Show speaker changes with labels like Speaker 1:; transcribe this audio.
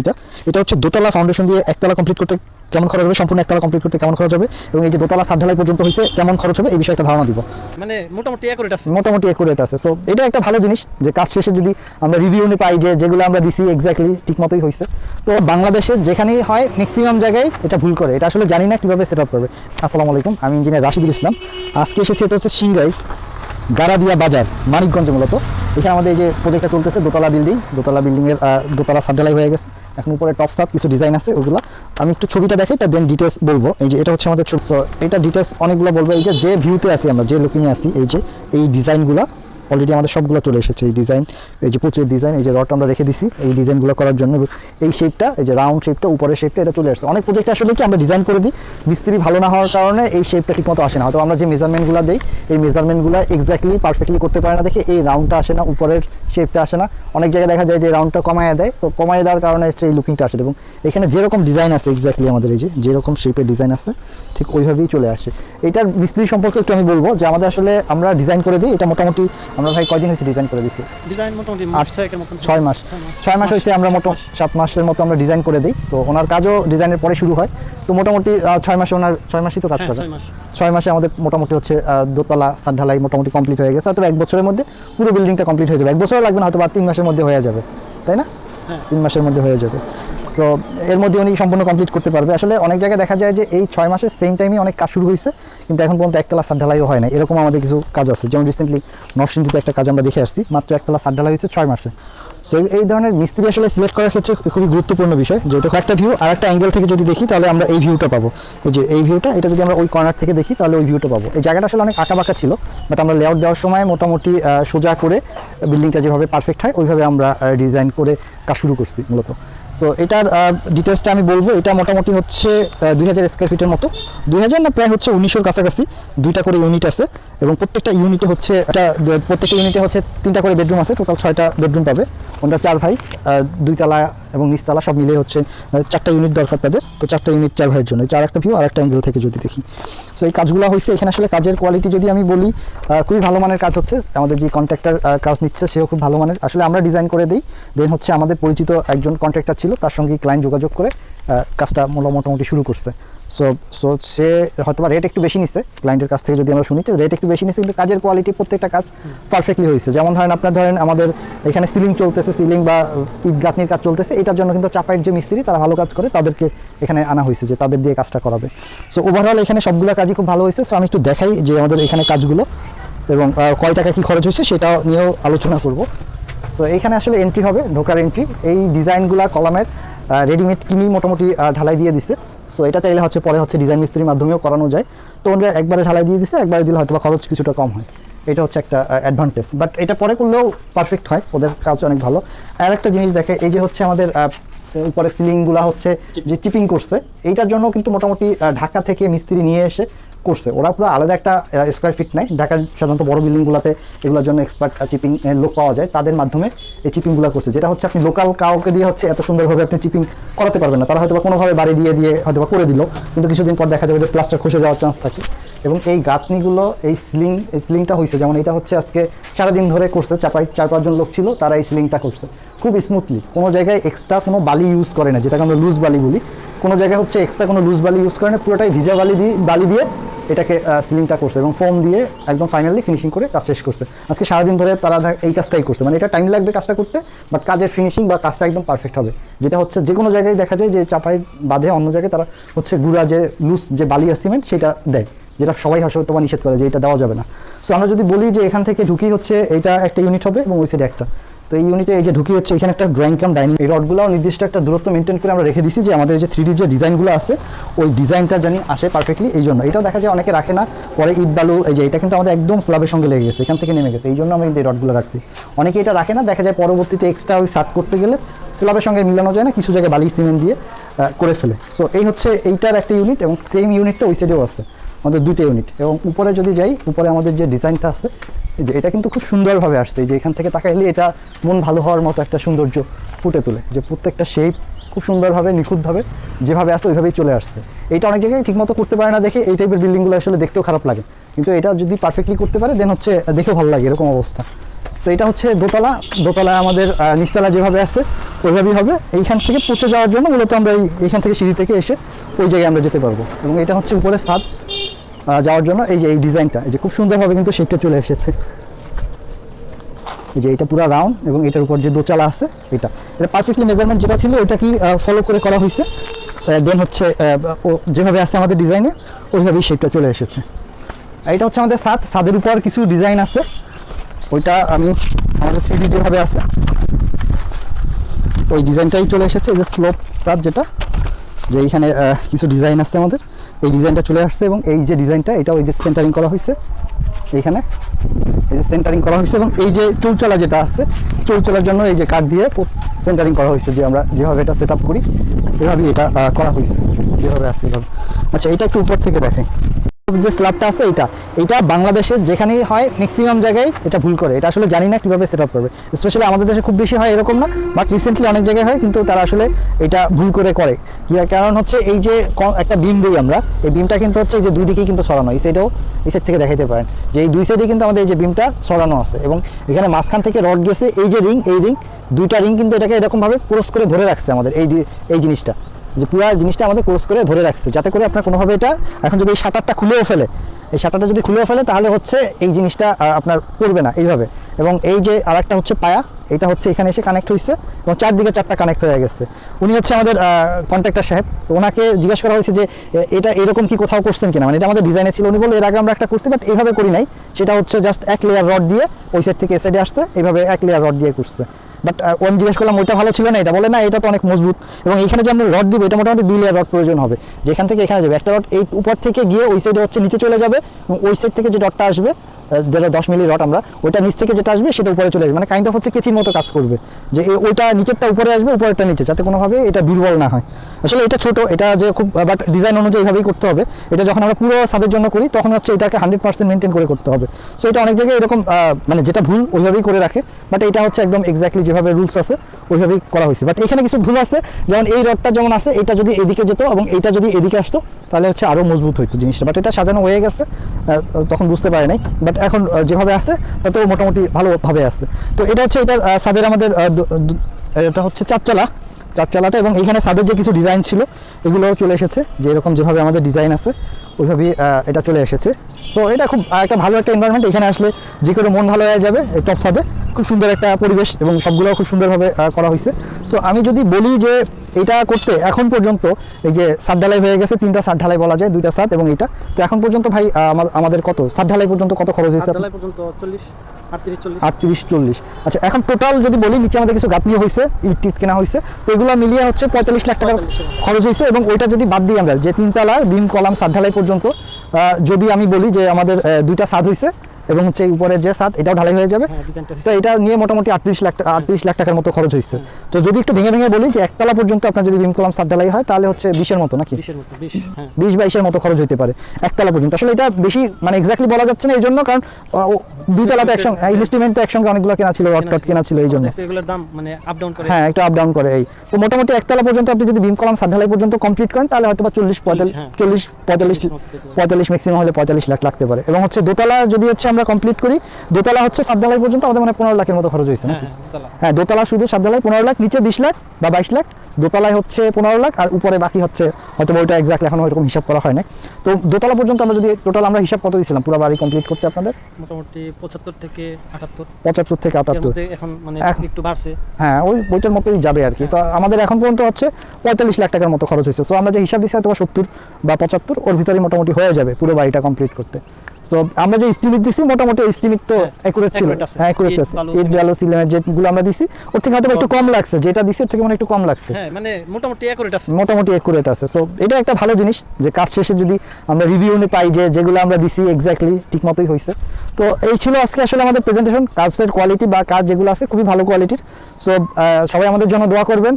Speaker 1: এটা। এটা হচ্ছে দোতলা ফাউন্ডেশন দিয়ে একতলা কমপ্লিট করতে কেমন খরচ হবে সম্পূর্ণ একতলা কমপ্লিট করতে কেমন খরচ হবে এবং এই যে দোতলা সাত ঢালাই পর্যন্ত হয়েছে কেমন খরচ হবে এই বিষয়ে একটা ধারণা দিব।
Speaker 2: মানে মোটামুটি অ্যাকুরেট আছে।
Speaker 1: মোটামুটি একুরেট আছে। সো এটা একটা ভালো জিনিস যে কাজ শেষে যদি আমরা রিভিউ নিয়ে পাই যে যেগুলো আমরা দিছি এক্স্যাক্টলি ঠিক মতোই হয়েছে। তো বাংলাদেশে যেখানেই হয় ম্যাক্সিমাম জায়গায় এটা ভুল করে। এটা আসলে জানি না কীভাবে সেট আপ করবে। আসসালামু আলাইকুম আমি ইঞ্জিনিয়ার রাশিদুল ইসলাম। আজকে এসেছি এটা হচ্ছে সিংগাই গারাদিয়া বাজার মানিকগঞ্জ মূলত। এখানে আমাদের এই যে প্রজেক্টটা চলতেছে দোতলা বিল্ডিং দোতলা বিল্ডিংয়ের দোতলা সাতঢালাই হয়ে গেছে। এখন উপরে টপ সাপ কিছু ডিজাইন আছে, ওগুলো। আমি একটু ছবিটা দেখাই, তার দেন ডিটেলস বলব। এই যে এটা হচ্ছে আমাদের ছবি এটা ডিটেলস অনেকগুলো বলব। এই যে যে ভিউতে আসি আমরা, যে লুকিংয়ে আসি এই যে, এই ডিজাইনগুলো অলরেডি আমাদের সবগুলো চলে এসেছে এই ডিজাইন এই যে প্রচুর ডিজাইন এই যে রড আমরা রেখে দিছি এই ডিজাইনগুলো করার জন্য। এই শেপটা এই যে রাউন্ড শেপটা উপরের শেপটা এটা চলে আসছে। অনেক প্রজেক্ট আসলে কি আমরা ডিজাইন করে দিই, মিস্ত্রি ভালো না হওয়ার কারণে এই শেপটা ঠিকমতো আসে না। হয়তো আমরা যে মেজারমেন্টগুলো দিই, এই মেজারমেন্টগুলো এক্স্যাক্টলি পারফেক্টলি করতে পারে না দেখে এই রাউন্ডটা আসে না, উপরের শেপটা আসে না। অনেক জায়গায় দেখা যায় যে রাউন্ডটা কমায় দেয়, তো কমায় দেওয়ার কারণে এই লুকিংটা আসে। এবং এখানে যেরকম ডিজাইন আছে এক্স্যাক্টলি আমাদের এই যে, যেরকম শেপের ডিজাইন আছে, ঠিক ওইভাবেই চলে আসে। এটার মিস্ত্রি সম্পর্কে একটু আমি বলব যে আমাদের আসলে আমরা ডিজাইন করে দিই, এটা মোটামুটি আমরা ভাই কয়দিন হয়েছে ডিজাইন করে দিচ্ছি
Speaker 2: ডিজাইন মোটামুটি
Speaker 1: আট- ছয় মাস। ছয় মাস। হয়েছে আমরা মোটো সাত মাসের মতো আমরা ডিজাইন করে দিই। তো ওনার কাজও ডিজাইনের পরে শুরু হয়। তো মোটামুটি ছয় মাসে ওনার ছয় মাসই তো কাজ
Speaker 2: হ্যাঁ,
Speaker 1: করে।
Speaker 2: ছয় মাসে।
Speaker 1: আমাদের মোটামুটি হচ্ছে দোতলা সাত ঢালাই মোটামুটি কমপ্লিট হয়ে গেছে। হয়তো এক বছরের মধ্যে পুরো বিল্ডিংটা কমপ্লিট হয়ে যাবে। এক বছরও লাগবে না হয়তো বা তিন মাসের মধ্যে হয়ে যাবে। তাই না। তিন মাসের মধ্যে হয়ে যাবে। সো এর মধ্যে উনি সম্পূর্ণ কমপ্লিট করতে পারবে। আসলে অনেক জায়গায় দেখা যায় যে এই ছয় মাসের সেম টাইমে অনেক কাজ শুরু হয়েছে, কিন্তু এখন পর্যন্ত একতলা সার ঢালাইও হয় না এরকম আমাদের কিছু কাজ আছে। যেমন রিসেন্টলি নরসিংদীতে একটা কাজ আমরা দেখে আসছি, মাত্র একতলা সার ঢালাই হয়েছে ছয় মাসে। সো এই ধরনের মিস্ত্রি আসলে সিলেক্ট করার ক্ষেত্রে খুবই গুরুত্বপূর্ণ বিষয় যেটা একটা ভিউ আর একটা অ্যাঙ্গেল থেকে যদি দেখি, তাহলে আমরা এই ভিউটা পাবো। এই যে এই ভিউটা এটা যদি আমরা ওই কর্নার থেকে দেখি, তাহলে ওই ভিউটা পাবো। এই জায়গাটা আসলে অনেক আঁকাবাঁকা ছিল বাট আমরা লেআউট দেওয়ার সময় মোটামুটি সোজা করে বিল্ডিংটা যেভাবে পারফেক্ট হয়, ওইভাবে আমরা ডিজাইন করে কাজ শুরু করছি মূলত। সো এটার ডিটেলসটা আমি বলব, এটা মোটামুটি হচ্ছে দুই হাজার স্কোয়ার ফিটের মতো। দুই হাজার না, প্রায় হচ্ছে উনিশশোর কাছাকাছি, দুইটা করে ইউনিট আছে, এবং প্রত্যেকটা ইউনিটে হচ্ছে, একটা, প্রত্যেকটা ইউনিটে হচ্ছে তিনটা করে বেডরুম আছে টোটাল ছয়টা বেডরুম পাবে। ওনারা চার ভাই দুইতলা এবং নিচতলা সব মিলে হচ্ছে চারটা ইউনিট দরকার তাদের। তো চারটা ইউনিট চার ভাইয়ের জন্য চার একটা ভিউ আর একটা অ্যাঙ্গেল থেকে যদি দেখি। সো এই কাজগুলো হয়েছে এখানে আসলে কাজের কোয়ালিটি যদি আমি বলি খুবই ভালো মানের কাজ হচ্ছে। আমাদের যে কন্ট্রাক্টর কাজ নিচ্ছে, সেও খুব ভালো মানের। আসলে আমরা ডিজাইন করে দিই দেন হচ্ছে আমাদের পরিচিত একজন কন্ট্রাক্টর ছিল, তার সঙ্গে ক্লায়েন্ট যোগাযোগ করে কাজটা মোটা- মোটামুটি শুরু করছে। সো সো সে হয়তো বা রেট একটু বেশি নিচ্ছে ক্লায়েন্টের কাছ থেকে যদি আমরা শুনি রেট একটু বেশি নিচ্ছে কিন্তু কাজের কোয়ালিটি প্রত্যেকটা কাজ পারফেক্টলি হয়েছে। যেমন ধরেন আপনার ধরেন আমাদের এখানে সিলিং চলতেছে সিলিং বা ইট গাঁথনির কাজ চলতেছে, এটার জন্য কিন্তু চাপাইয়ের যে মিস্ত্রি, তারা ভালো কাজ করে, তাদেরকে এখানে আনা হয়েছে যে তাদের দিয়ে কাজটা করাবে। সো ওভারঅল এখানে সবগুলো কাজই খুব ভালো হয়েছে। সো আমি একটু দেখাই যে আমাদের এখানে কাজগুলো এবং কয় টাকা কি খরচ হয়েছে সেটা নিয়েও আলোচনা করব। সো এখানে আসলে এন্ট্রি হবে, ঢোকার এন্ট্রি এই ডিজাইনগুলো কলামের রেডিমেড কিনেই মোটামুটি ঢালাই দিয়ে দিছে। সো এটা তাইলে হচ্ছে পরে হচ্ছে ডিজাইন মিস্ত্রির মাধ্যমেও করানো যায়। তো ওরা একবারে ঢালাই দিয়ে দিছে, একবারে দিলে হয়তো বা খরচ কিছুটা কম হয়। এটা হচ্ছে একটা অ্যাডভান্টেজ বাট এটা পরে করলেও পারফেক্ট হয়, ওদের কাজ অনেক ভালো। আর একটা জিনিস দেখে, এই যে হচ্ছে আমাদের উপরে সিলিংগুলো হচ্ছে যে চিপিং করছে, এইটার জন্য কিন্তু মোটামুটি ঢাকা থেকে মিস্ত্রি নিয়ে এসে করছে। ওরা পুরো আলাদা একটা স্কোয়ার ফিট নেয় ঢাকার সাধারণত বড় বিল্ডিংগুলোতে এগুলোর জন্য এক্সপার্ট চিপিং লোক পাওয়া যায়। তাদের মাধ্যমে এই চিপিংগুলো করছে। যেটা হচ্ছে আপনি লোকাল কাউকে দিয়ে হচ্ছে এত সুন্দরভাবে আপনি চিপিং করাতে পারবেন না। তারা হয়তো কোনোভাবে বাড়ি দিয়ে দিয়ে হয়তো করে দিল, কিন্তু কিছুদিন পর দেখা যাবে যে প্লাস্টার খসে যাওয়ার চান্স থাকে। এবং এই গাঁথনিগুলো, এই সিলিং এই সিলিংটা হয়েছে যেমন এটা হচ্ছে আজকে সারাদিন ধরে করছে। চাপাই চার পাঁচজন লোক ছিল, তারা এই সিলিংটা করছে। খুব স্মুথলি কোনো জায়গায় এক্সট্রা কোনো বালি ইউজ করে না, যেটাকে আমরা লুজ বালি বলি। কোনো জায়গায় হচ্ছে এক্সট্রা কোনো লুজ বালি ইউজ করে না। পুরোটাই ভিজা বালি দিয়ে বালি দিয়ে এটাকে সিলিংটা করছে এবং ফোম দিয়ে একদম ফাইনালি ফিনিশিং করে কাজ শেষ করছে। আজকে সারাদিন ধরে তারা এই কাজটাই করছে। মানে এটা টাইম লাগবে কাজটা করতে বাট কাজের ফিনিশিং বা কাজটা একদম পারফেক্ট হবে। যেটা হচ্ছে যে কোনো জায়গায় দেখা যায় যে চাপাই বাঁধে, অন্য জায়গায় তারা হচ্ছে গুড়া যে লুজ যে বালি সিমেন্ট সেটা দেয়, যেটা সবাই হয়তো তোমার নিষেধ করে যে এটা দেওয়া যাবে না। সো আমরা যদি বলি যে এখান থেকে ঢুকি হচ্ছে এটা একটা ইউনিট হবে এবং ওই সাইডে একটা। তো এই ইউনিটে এই যে ঢুকি হচ্ছে, এখানে একটা ড্রয়িং কাম ডাইনিং এই রডগুলোও নির্দিষ্ট একটা দূরত্ব মেনটেন করে আমরা রেখে দিছি যে আমাদের যে থ্রি যে ডিজাইনগুলো আছে, ওই ডিজাইনটা জানি আসে পারফেক্টলি এই জন্য। এটাও দেখা যায় অনেকে রাখে না, পরে ইট বালু, এই যে এটা কিন্তু আমাদের একদম স্ল্যাবের সঙ্গে লেগে গেছে, এখান থেকে নেমে গেছে, এই জন্য আমরা কিন্তু এই রডগুলো রাখছি। অনেকে এটা রাখে না, দেখা যায় পরবর্তীতে এক্সট্রা ওই সাট করতে গেলে স্ল্যাবের সঙ্গে মিলানো যায় না, কিছু জায়গায় বালি সিমেন্ট দিয়ে করে ফেলে। সো এই হচ্ছে এইটার একটা ইউনিট এবং সেম ইউনিটটা ওই সাইডেও আছে, আমাদের দুইটা ইউনিট এবং উপরে যদি যাই, উপরে আমাদের যে ডিজাইনটা আছে যে এটা কিন্তু খুব সুন্দরভাবে আসছে। যে এখান থেকে তাকাইলে এটা মন ভালো হওয়ার মতো একটা সৌন্দর্য ফুটে তোলে। যে প্রত্যেকটা শেপ খুব সুন্দরভাবে, নিখুঁতভাবে যেভাবে আসছে ওইভাবেই চলে আসছে। এইটা অনেক জায়গায় ঠিকমতো করতে পারে না দেখে, এই টাইপের বিল্ডিংগুলো আসলে দেখতেও খারাপ লাগে। কিন্তু এটা যদি পারফেক্টলি করতে পারে দেন হচ্ছে দেখেও ভালো লাগে এরকম অবস্থা। তো এটা হচ্ছে দোতলা। দোতলায় আমাদের নিচতলা যেভাবে আছে, ওইভাবেই হবে। এইখান থেকে পচে যাওয়ার জন্য মূলত আমরা এই, এইখান থেকে সিঁড়ি থেকে এসে ওই জায়গায় আমরা যেতে পারব। এবং এটা হচ্ছে উপরে ছাদ। যাওয়ার জন্য। এই যে এই ডিজাইনটা, এই যে খুব সুন্দরভাবে কিন্তু শেপটা চলে এসেছে। এই যে এটা পুরো রাউন্ড এবং এটার উপর যে দোচালা আছে, এটা। এটা পারফেক্টলি মেজারমেন্ট যেটা ছিল ওইটা কি ফলো করে করা হয়েছে। দেন হচ্ছে ও যেভাবে আছে আমাদের ডিজাইনে ওইভাবেই শেপটা চলে এসেছে। এটা হচ্ছে আমাদের সাত ছাদের উপর কিছু ডিজাইন আছে। ওইটা আমি আমাদের থ্রি যেভাবে আছে, ওই ডিজাইনটাই চলে এসেছে। এই যে স্লোপ সাত যেটা, যে এইখানে কিছু ডিজাইন আছে আমাদের। এই ডিজাইনটা চলে আসছে এবং এই যে ডিজাইনটা, এটা ওই যে সেন্টারিং করা হয়েছে এইখানে এই যে সেন্টারিং করা হয়েছে এবং এই যে চৌচলা যেটা আছে, চৌচলার জন্য এই যে কাঠ দিয়ে সেন্টারিং করা হয়েছে যে আমরা যেভাবে এটা সেট করি, এভাবেই এটা করা হয়েছে যেভাবে আসছে এভাবে। আচ্ছা এটা একটু উপর থেকে দেখেন যে স্ল্যাবটা আছে এটা এটা বাংলাদেশের যেখানেই হয় ম্যাক্সিমাম জায়গায় এটা ভুল করে। এটা আসলে জানি না কীভাবে সেট আপ করবে। স্পেশালি আমাদের দেশে খুব বেশি হয় এরকম না বাট রিসেন্টলি অনেক জায়গায় হয়, কিন্তু তারা আসলে এটা ভুল করে করে। কারণ হচ্ছে এই যে একটা বিম দিই আমরা, এই বিমটা কিন্তু হচ্ছে এই যে দুই দিকেই কিন্তু সরানো এই সাইডেও এই সাইড থেকে দেখাইতে পারেন। যে এই দুই সাইডে কিন্তু আমাদের এই যে বিমটা সরানো আছে, এবং এখানে মাঝখান থেকে রড গেছে, এই যে রিং এই রিং দুইটা রিং কিন্তু এটাকে এরকমভাবে ক্রস করে ধরে রাখছে আমাদের, এই এই জিনিসটা। যে পুরো জিনিসটা আমাদের ক্রস করে ধরে রাখছে। যাতে করে আপনার কোনোভাবে এটা এখন যদি এই শাটারটা খুলেও ফেলে, এই শাটারটা যদি খুলেও ফেলে, তাহলে হচ্ছে এই জিনিসটা আপনার পড়বে না এইভাবে। এবং এই যে আরেকটা হচ্ছে পায়া, এটা হচ্ছে এখানে এসে কানেক্ট হয়েছে এবং চারদিকে চারটা কানেক্ট হয়ে গেছে। উনি হচ্ছে আমাদের কন্ট্রাক্টর সাহেব। তো ওনাকে জিজ্ঞাসা করা হয়েছে যে এটা এরকম কি কোথাও করছেন কিনা? মানে এটা আমাদের ডিজাইনে ছিল। উনি বলল, এর আগে আমরা একটা করছি বাট এইভাবে করি নাই। সেটা হচ্ছে জাস্ট এক লেয়ার রড দিয়ে ওই সাইড থেকে এ সাইডে আসছে, এইভাবে এক লেয়ার রড দিয়ে করছে। বাট আমি জিজ্ঞেস করলাম, ওইটা ভালো ছিল না? এটা বলে, না, এটা তো অনেক মজবুত। এবং এখানে যে আমরা রড দিব, এটা মোটামুটি দুই লেয়ার রড প্রয়োজন হবে। যেখান থেকে এখানে যাবে। একটা রড এই উপর থেকে গিয়ে ওই সাইডে হচ্ছে নিচে চলে যাবে এবং ওই সাইড থেকে যে রডটা আসবে যেটা দশ মিলি রড আমরা, ওইটা নিচ থেকে যেটা আসবে সেটা উপরে চলে আসবে। মানে কাইন্ড অফ হচ্ছে কেচির মতো কাজ করবে। যে ওইটা নিচেরটা উপরে আসবে, উপরেরটা নিচে, যাতে কোনোভাবে এটা দুর্বল না হয়। আসলে এটা ছোট, এটা যে খুব বাট ডিজাইন অনুযায়ী এইভাবেই করতে হবে। এটা যখন আমরা পুরো ছাদের জন্য করি, তখন হচ্ছে এটাকে হান্ড্রেড পার্সেন্ট মেনটেন করে করতে হবে। সো এটা অনেক জায়গায় এরকম মানে যেটা ভুল, ওইভাবেই করে রাখে। বাট এটা হচ্ছে একদম এক্স্যাক্টলি যেভাবে রুলস আছে, ওইভাবেই করা হয়েছে। বাট এখানে কিছু ভুল আছে, যেমন এই রডটা যেমন আছে, এটা যদি এদিকে যেত এবং এটা যদি এদিকে আসতো তাহলে হচ্ছে আরও মজবুত হইতো জিনিসটা। বাট এটা সাজানো হয়ে গেছে তখন বুঝতে পারে নাই। বাট এখন যেভাবে আছে, তাতেও মোটামুটি ভালোভাবে আছে। তো এটা হচ্ছে এটার সাদের আমাদের এটা হচ্ছে চারচালা চারচালাটা এবং এখানে ছাদের যে কিছু ডিজাইন ছিল, এগুলোও চলে এসেছে। যে এরকম যেভাবে আমাদের ডিজাইন আছে, ওইভাবেই এটা চলে এসেছে। তো এটা খুব একটা ভালো একটা এনভায়রনমেন্ট এখানে আসলে যে কোনো মন ভালো হয়ে যাবে টপ ছাদে খুব সুন্দর একটা পরিবেশ এবং সবগুলো খুব সুন্দরভাবে করা হয়েছে সো আমি যদি বলি যে এটা করতে এখন পর্যন্ত এই যে সাত ঢালাই হয়ে গেছে তিনটা সাত ঢালাই বলা যায় দুইটা সাত এবং এটা তো এখন পর্যন্ত ভাই আমাদের কত? সাত ঢালাই পর্যন্ত কত খরচ হয়েছে?
Speaker 2: আটত্রিশ চল্লিশ।
Speaker 1: আচ্ছা এখন টোটাল যদি বলি নিচে আমাদের কিছু গাঁথনি হয়েছে ইট টিট কেনা হয়েছে তো এগুলো মিলিয়ে হচ্ছে পঁয়তাল্লিশ লাখ টাকা। খরচ হয়েছে এবং ওইটা যদি বাদ দিই আমরা যে তিনতলা বিম কলাম সাত ঢালাই পর্যন্ত যদি আমি বলি যে আমাদের দুইটা সাদ হয়েছে এবং হচ্ছে এই উপরের যে সাদ এটাও ঢালাই হয়ে যাবে।
Speaker 2: হ্যাঁ
Speaker 1: তো এটা নিয়ে মোটামুটি আটত্রিশ লাখ আটত্রিশ লাখ টাকার মতো খরচ হয়েছে। তো যদি একটু ভেঙে ভেঙে বলি যে একতলা পর্যন্ত আপনার যদি বিম কলাম সাত ঢালাই হয় তাহলে হচ্ছে বিশের মতো নাকি?
Speaker 2: বিশ হ্যাঁ।
Speaker 1: বাইশের মতো খরচ হতে পারে একতলা পর্যন্ত। আসলে এটা বেশি মানে এক্স্যাক্টলি বলা যাচ্ছে না এই জন্য কারণ আহ, ও দুইতলা তো একসঙ্গে ইনভেস্টমেন্ট তো একসঙ্গে অনেকগুলো কেনা ছিল রড টট কেনা ছিল এই জন্য।
Speaker 2: মানে
Speaker 1: হ্যাঁ একটু আপ ডাউন করে এই। তো মোটামুটি একতলা পর্যন্ত আপনি যদি বিম কলাম সাত ঢালাই পর্যন্ত কমপ্লিট করেন তাহলে হয়তো বা চল্লিশ পঁয়তাল্লিশ
Speaker 2: হ্যাঁ।
Speaker 1: চল্লিশ পঁয়তাল্লিশ
Speaker 2: চল্লিশ পারে।
Speaker 1: পঁয়তাল্লিশ ম্যাক্সিমাম হলে পঁয়তাল্লিশ লাখ লাগতে পারে। এবং হচ্ছে দোতলা যদি হচ্ছে আমরা কমপ্লিট করি দোতলা হচ্ছে সাত ঢালাই পর্যন্ত আমাদের মানে পনেরো লাখের মতো খরচ হয়েছে।
Speaker 2: হ্যাঁ হ্যাঁ দোতলা।
Speaker 1: হ্যাঁ শুধু সাত ঢালাই পনেরো লাখ নিচে বিশ লাখ বা বাইশ লাখ দোতলায় হচ্ছে পনেরো লাখ আর উপরে বাকি হচ্ছে হয়তো ওইটা এক্সাক্ট এখন ওইরকম হিসাব করা হয় না তো দোতলা পর্যন্ত আমরা যদি টোটাল আমরা হিসাব কত দিয়েছিলাম? পুরো বাড়ি কমপ্লিট করতে আপনাদের?
Speaker 2: মোটামুটি পঁচাত্তর থেকে আটাত্তর।
Speaker 1: পঁচাত্তর থেকে আটাত্তর।
Speaker 2: এখন মানে একটু বাড়ছে।
Speaker 1: হ্যাঁ ওই বইটার মতোই যাবে আর কি। তো আমাদের এখন পর্যন্ত হচ্ছে পঁয়তাল্লিশ লাখ টাকার মতো খরচ হয়েছে। সো আমরা যে হিসাব দিচ্ছি হয়তো সত্তর বা পঁচাত্তর ওর ভিতরে মোটামুটি হয়ে যাবে পুরো বাড়িটা কমপ্লিট করতে। সো আমরা যে এস্টিমেট দিছি মোটামুটি এস্টিমেট তো
Speaker 2: হ্যাঁ,
Speaker 1: অ্যাকুরেট ছিল।
Speaker 2: আছে।
Speaker 1: হ্যাঁ অ্যাকুরেট
Speaker 2: ইট,
Speaker 1: আছে।
Speaker 2: বালু,
Speaker 1: ইট বালু যেগুলো আমরা দিছি ওর থেকে হয়তো একটু কম লাগছে। যেটা দিছি ওর থেকে মানে একটু কম লাগছে।
Speaker 2: হ্যাঁ মানে মোটামুটি অ্যাকুরেট আছে।
Speaker 1: মোটামুটি আছে। সো এটা একটা ভালো জিনিস যে কাজ শেষে যদি আমরা রিভিউ পাই যে যেগুলো আমরা দিছি এক্স্যাক্টলি ঠিক মতোই হয়েছে তো এই ছিল আজকে আসলে আমাদের প্রেজেন্টেশন কাজের কোয়ালিটি বা কাজ যেগুলো আছে খুবই ভালো কোয়ালিটির সো সবাই আমাদের জন্য দোয়া করবেন।